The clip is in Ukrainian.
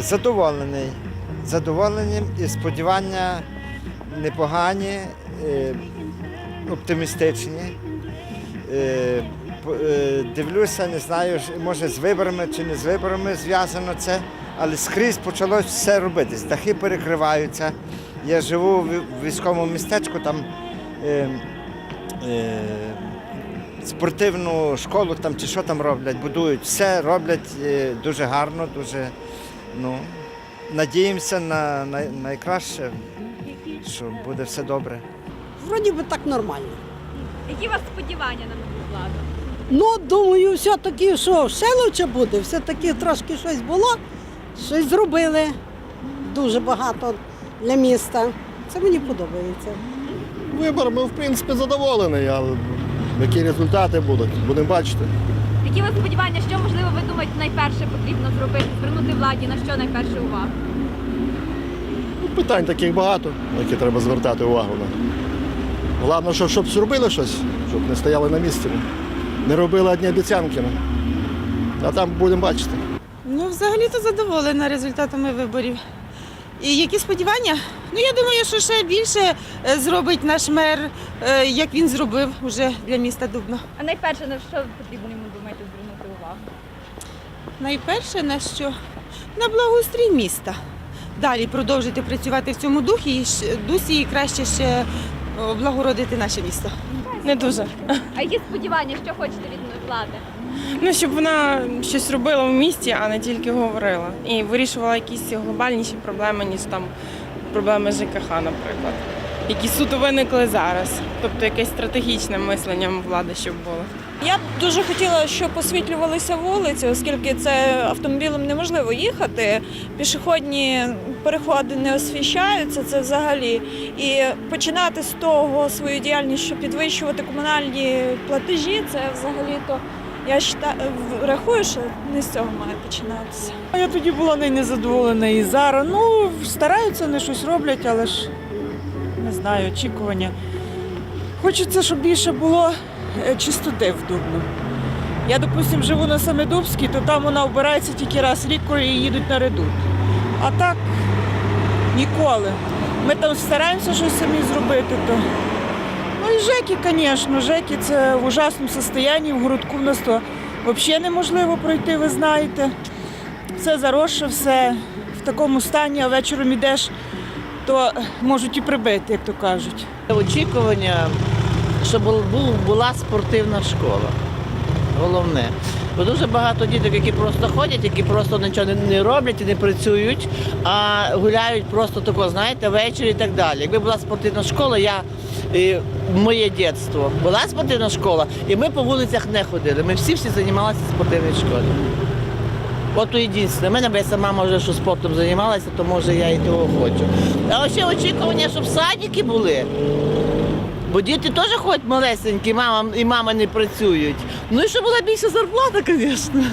Задоволений. Задоволеним і сподівання непогані, е, оптимістичні. Е, е, Дивлюся, не знаю, може з виборами чи не з виборами зв'язано це, але скрізь почалось все робитись. Дахи перекриваються. Я живу в військовому містечку, там е, е, спортивну школу там чи що там роблять, будують. Все роблять дуже гарно, дуже. Ну, надіємося на най- найкраще, що буде все добре. Вроді би так нормально. Які у вас сподівання на нову владу? Ну, думаю, все-таки, що ще лучше буде. Все-таки трошки щось було, щось зробили. Дуже багато для міста. Це мені подобається. Виборами, в принципі, задоволений, але які результати будуть, будемо бачити. Які вас сподівання, що можливо ви думаєте найперше потрібно зробити, звернути владі на що найперше увагу? Ну, Питань таких багато, на які треба звертати увагу. На. Головне, щоб, щоб зробили щось, щоб не стояли на місці. Не робили одні обіцянки. А там будемо бачити. Ну, взагалі-то задоволена результатами виборів. І які сподівання? Ну, я думаю, що ще більше е, зробить наш мер, е, як він зробив уже для міста Дубно. А найперше на що потрібно йому думаєте звернути увагу? Найперше на що? На благоустрій міста. Далі продовжити працювати в цьому духі і дусі і краще ще облагородити наше місто. Не дуже. А які сподівання, що хочете від влади? Ну, щоб вона щось робила в місті, а не тільки говорила. І вирішувала якісь глобальніші проблеми, ніж там проблеми ЖКХ, наприклад. Які суто виникли зараз. Тобто якесь стратегічне мислення влади, щоб було. Я б дуже хотіла, щоб освітлювалися вулиці, оскільки це автомобілем неможливо їхати. Пішохідні переходи не освіщаються, це взагалі. І починати з того свою діяльність, щоб підвищувати комунальні платежі, це взагалі-то я считаю, рахую, що не з цього має починатися. Я тоді була не незадоволена і зараз. Ну, стараються, вони щось роблять, але ж не знаю, очікування. Хочеться, щоб більше було е, чистоти в Дубну. Я, допустимо, живу на Самедубській, то там вона вбирається тільки раз рік, коли їдуть на редут. А так ніколи. Ми там стараємося щось самі зробити. То. Ну і ЖЕКи, звісно, ЖЕКи це в ужасному стані, в городку в нас то взагалі неможливо пройти, ви знаєте. Все заросше, все в такому стані, а вечором ідеш, то можуть і прибити, як то кажуть. Очікування, щоб бу- бу- була спортивна школа. Головне. Бо дуже багато діток, які просто ходять, які просто нічого не, роблять і не працюють, а гуляють просто тако, знаєте, ввечері і так далі. Якби була спортивна школа, я е, моє дитинство була спортивна школа, і ми по вулицях не ходили. Ми всі всі займалися в спортивній школі. От єдине. У мене б сама вже що спортом займалася, то може я і того хочу. А ще очікування, щоб садики були. Бо діти теж ходять малесенькі, мама і мама не працюють. Ну і щоб була більша зарплата, звісно.